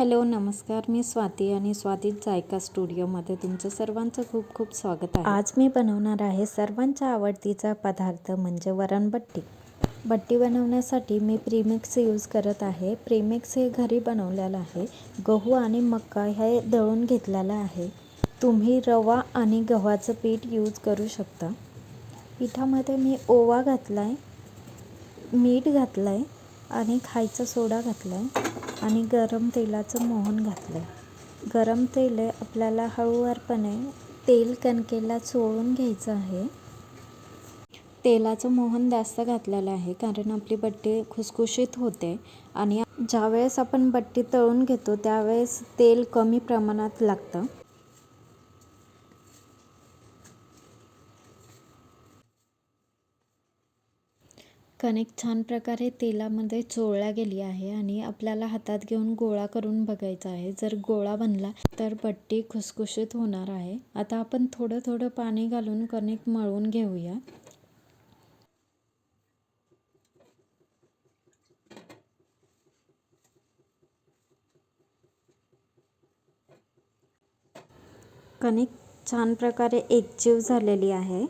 Hello नमस्कार. मी स्वाती आणि Swati JICA स्टुडिओमध्ये तुमचं सर्वांचं खूप खूप स्वागत आहे. आज मी बनवणार आहे सर्वांच्या आवडतीचा पदार्थ म्हणजे वरणबट्टी बट्टी. बनवण्यासाठी मी प्रीमिक्स यूज करत आहे. प्रीमिक्स हे घरी बनवलेलं आहे. गहू आणि मका हे दळून घेतलेलं आहे. तुम्ही रवा आणि गव्हाचं पीठ यूज करू शकता. पिठामध्ये मी ओवा घातला आहे मीठ घातलं आहे आणि खायचा सोडा घातला आहे आणि गरम तेलाचं मोहन घातलं आहे गरम तेल आहे आपल्याला हळूवारपणे तेल कणकेला चोळून घ्यायचं आहे. तेलाचं मोहन जास्त घातलेलं आहे कारण आपली बट्टी खुसखुशीत होते आणि ज्यावेळेस आपण बट्टी तळून घेतो त्यावेळेस तेल कमी प्रमाणात लागतं. कणिक छान प्रकारे तेलामध्ये चोळल्या गेली आहे आणि आपल्याला हातात घेऊन गोळा करून बघायचा आहे. जर गोळा बनला तर बट्टी खुसखुशीत होणार आहे. आता आपण थोडं थोडं पाणी घालून कणिक मळून घेऊया. कणिक छान प्रकारे एकजीव झालेली आहे.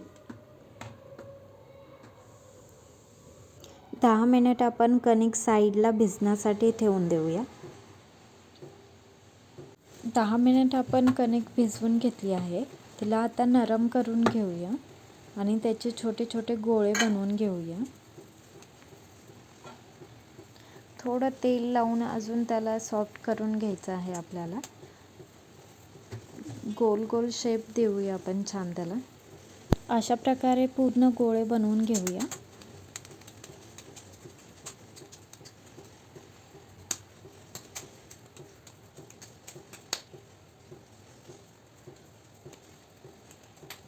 दहा मिनिट आपण कणिक साईडला भिजण्यासाठी ठेवून देऊया. दहा मिनिट आपण कणिक भिजवून घेतली आहे. तिला आता नरम करून घेऊया आणि त्याचे छोटे छोटे गोळे बनवून घेऊया. थोडं तेल लावून अजून त्याला सॉफ्ट करून घ्यायचं आहे आपल्याला. गोल गोल शेप देऊया आपण छान त्याला. अशा प्रकारे पूर्ण गोळे बनवून घेऊया.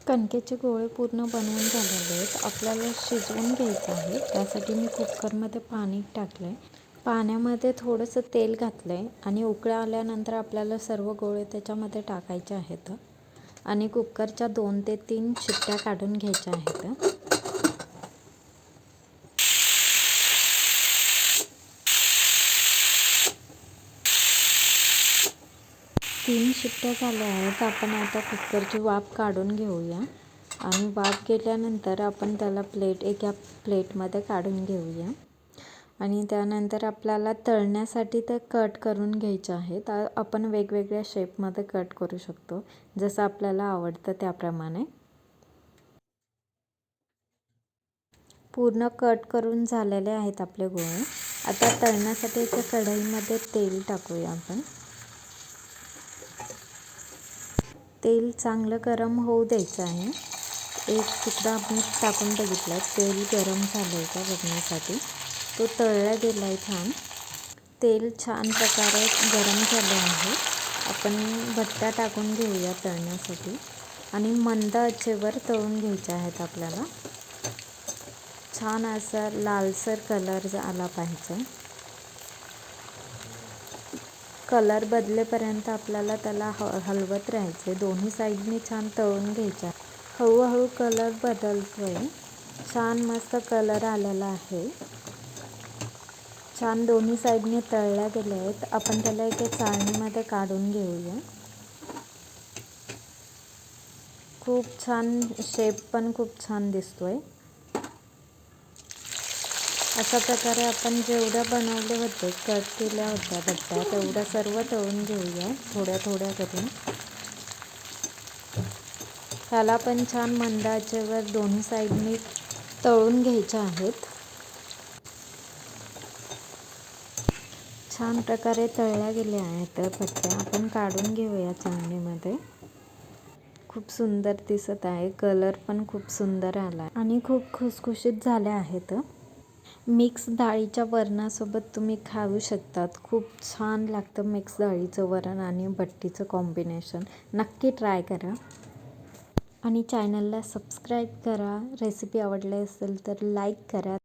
कणकेचे गोळे पूर्ण बनवून झालेले आहेत. आपल्याला शिजवून घ्यायचं आहे. त्यासाठी मी कुकरमध्ये पाणी टाकलं आहे पाण्यामध्ये थोडंसं तेल घातलं आहे आणि उकळ्या आल्यानंतर आपल्याला सर्व गोळे त्याच्यामध्ये टाकायचे आहेत. आणि कुकरच्या दोन ते तीन शिट्ट्या काढून घ्यायच्या आहेत. तीन शिट्ट्या झाल्या आहेत. आपण आता कुकरची वाफ काढून घेऊया. आणि वाफ गेल्यानंतर आपण त्याला प्लेट एका प्लेटमध्ये काढून घेऊया. आणि त्यानंतर आपल्याला तळण्यासाठी ते कट करून घ्यायचे आहेत. आपण वेगवेगळ्या शेपमध्ये कट करू शकतो. जसं आपल्याला आवडतं त्याप्रमाणे. पूर्ण कट करून झालेले आहेत आपले गोळे. आता तळण्यासाठी एका कढईमध्ये तेल टाकूया आपण. तेल चांगलं गरम होऊ द्यायचं आहे. एक तुकडा मी टाकून बघितला तेल गरम झालं आहे का बघण्यासाठी. तो तळला गेला आहे छान. तेल छान प्रकारे गरम झालं आहे. आपण भट्ट्या टाकून घेऊया तळण्यासाठी. आणि मंद आचेवर तळून घ्यायचे आहेत आपल्याला. छान असा लालसर कलर आला पाहिजे. कलर बदलेपर्यंत आपल्याला त्याला ह हलवत राहायचं दोन्ही साईडनी छान तळून घ्यायच्या हळूहळू कलर बदलतो आहे छान मस्त कलर आलेला आहे. छान दोन्ही साईडने तळल्या गेल्या आहेत आपण त्याला एका चाळणीमध्ये काढून घेऊया. खूप छान शेप पण खूप छान दिसतो आहे अशा प्रकारे आपण जेवढ्या बनवले होते कट केल्या होत्या बट्ट्या तेवढ्या सर्व तळून घेऊया थोड्या थोड्या करून. त्याला पण छान मंदाचेवर दोन्ही साईडनी तळून घ्यायच्या आहेत. छान प्रकारे तळल्या गेल्या आहेत पट्ट्या. आपण काढून घेऊया चाळणीमध्ये. खूप सुंदर दिसत आहे. कलर पण खूप सुंदर आला आणि खूप खुसखुशीत झाल्या आहेत. मिक्स डाळीच्या वरणासोबत तुम्ही खाऊ शकतात. खूप छान लागतं मिक्स डाळीचं वरण आणि भट्टीचं कॉम्बिनेशन नक्की ट्राय करा. आणि चॅनलला सबस्क्राईब करा. रेसिपी आवडली असेल तर लाईक करा.